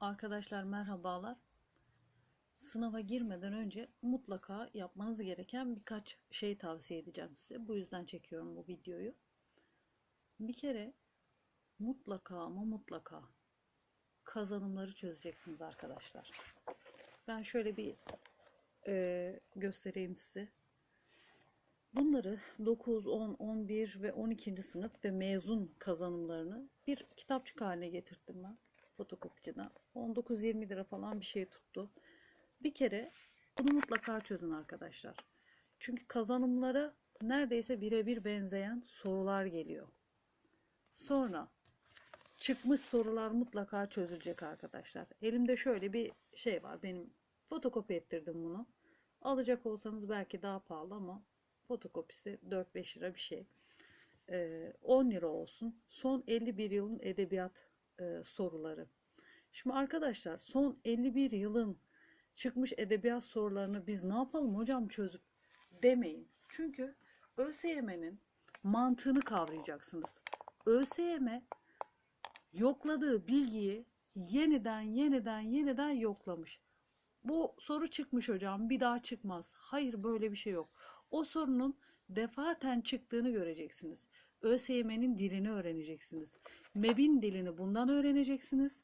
Arkadaşlar merhabalar. Sınava girmeden önce mutlaka yapmanız gereken birkaç şey tavsiye edeceğim size. Bu yüzden çekiyorum bu videoyu. Bir kere mutlaka ama mutlaka kazanımları çözeceksiniz arkadaşlar. Ben şöyle bir e, göstereyim size. Bunları 9, 10, 11 ve 12. sınıf ve mezun kazanımlarını bir kitapçık haline getirdim ben fotokopiciden. 19-20 lira falan bir şey tuttu. Bir kere bunu mutlaka çözün arkadaşlar. Çünkü kazanımlara neredeyse birebir benzeyen sorular geliyor. Sonra çıkmış sorular mutlaka çözülecek arkadaşlar. Elimde şöyle bir şey var. Benim fotokopi ettirdim bunu. Alacak olsanız belki daha pahalı ama fotokopisi 4-5 lira bir şey. Ee, 10 lira olsun. Son 51 yılın edebiyat e, soruları. Şimdi arkadaşlar son 51 yılın çıkmış edebiyat sorularını biz ne yapalım hocam çözüp demeyin. Çünkü ÖSYM'nin mantığını kavrayacaksınız. ÖSYM yokladığı bilgiyi yeniden yeniden yeniden yoklamış. Bu soru çıkmış hocam bir daha çıkmaz. Hayır böyle bir şey yok. O sorunun defaten çıktığını göreceksiniz. ÖSYM'nin dilini öğreneceksiniz. MEB'in dilini bundan öğreneceksiniz.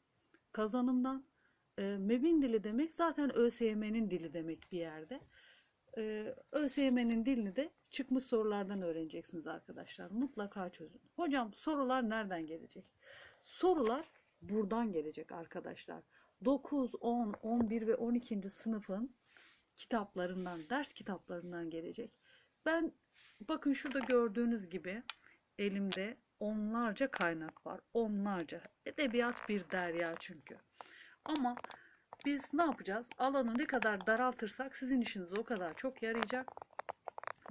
Kazanımdan. E, MEB'in dili demek zaten ÖSYM'nin dili demek bir yerde. E, ÖSYM'nin dilini de çıkmış sorulardan öğreneceksiniz arkadaşlar. Mutlaka çözün. Hocam sorular nereden gelecek? Sorular buradan gelecek arkadaşlar. 9, 10, 11 ve 12. sınıfın kitaplarından, ders kitaplarından gelecek. Ben bakın şurada gördüğünüz gibi elimde onlarca kaynak var. Onlarca. Edebiyat bir derya çünkü. Ama biz ne yapacağız? Alanı ne kadar daraltırsak sizin işinize o kadar çok yarayacak.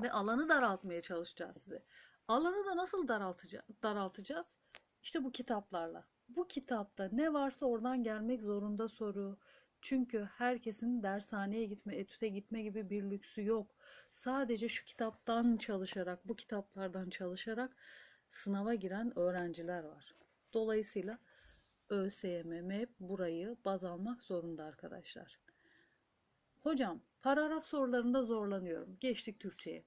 Ve alanı daraltmaya çalışacağız size. Alanı da nasıl daraltacağız? İşte bu kitaplarla. Bu kitapta ne varsa oradan gelmek zorunda soru. Çünkü herkesin dershaneye gitme, etüte gitme gibi bir lüksü yok. Sadece şu kitaptan çalışarak, bu kitaplardan çalışarak sınava giren öğrenciler var. Dolayısıyla ÖSYM, MEP burayı baz almak zorunda arkadaşlar. Hocam paragraf sorularında zorlanıyorum. Geçtik Türkçe'ye.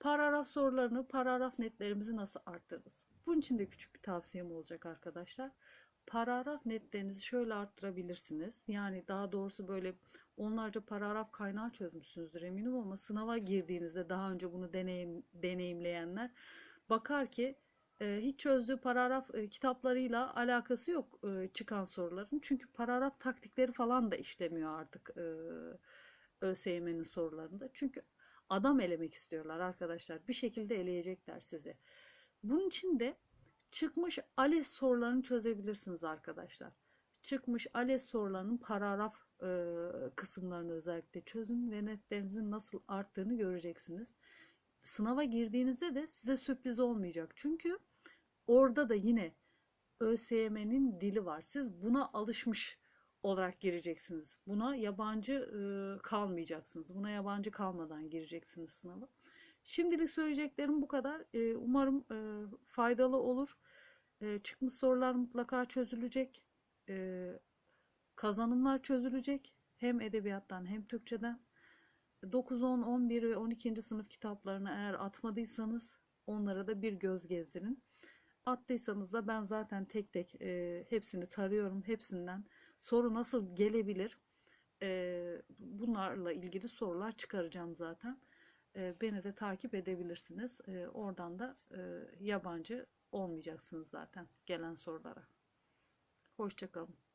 Paragraf sorularını, paragraf netlerimizi nasıl arttırırız? Bunun için de küçük bir tavsiyem olacak arkadaşlar. Paragraf netlerinizi şöyle arttırabilirsiniz. Yani daha doğrusu böyle onlarca paragraf kaynağı çözmüşsünüzdür eminim ama sınava girdiğinizde daha önce bunu deneyim, deneyimleyenler bakar ki e, hiç çözdüğü paragraf e, kitaplarıyla alakası yok e, çıkan soruların. Çünkü paragraf taktikleri falan da işlemiyor artık e, ÖSYM'nin sorularında. Çünkü adam elemek istiyorlar arkadaşlar. Bir şekilde eleyecekler sizi. Bunun için de çıkmış ALES sorularını çözebilirsiniz arkadaşlar. Çıkmış ALES sorularının paragraf e, kısımlarını özellikle çözün ve netlerinizin nasıl arttığını göreceksiniz. Sınava girdiğinizde de size sürpriz olmayacak. Çünkü orada da yine ÖSYM'nin dili var. Siz buna alışmış olarak gireceksiniz. Buna yabancı e, kalmayacaksınız. Buna yabancı kalmadan gireceksiniz sınava. Şimdilik söyleyeceklerim bu kadar. E, umarım e, faydalı olur. E, çıkmış sorular mutlaka çözülecek. E, kazanımlar çözülecek. Hem edebiyattan hem Türkçeden. 9, 10, 11 ve 12. sınıf kitaplarını eğer atmadıysanız onlara da bir göz gezdirin. Attıysanız da ben zaten tek tek e, hepsini tarıyorum. Hepsinden soru nasıl gelebilir? Bunlarla ilgili sorular çıkaracağım zaten. E, beni de takip edebilirsiniz. E, oradan da e, yabancı olmayacaksınız zaten gelen sorulara. Hoşçakalın.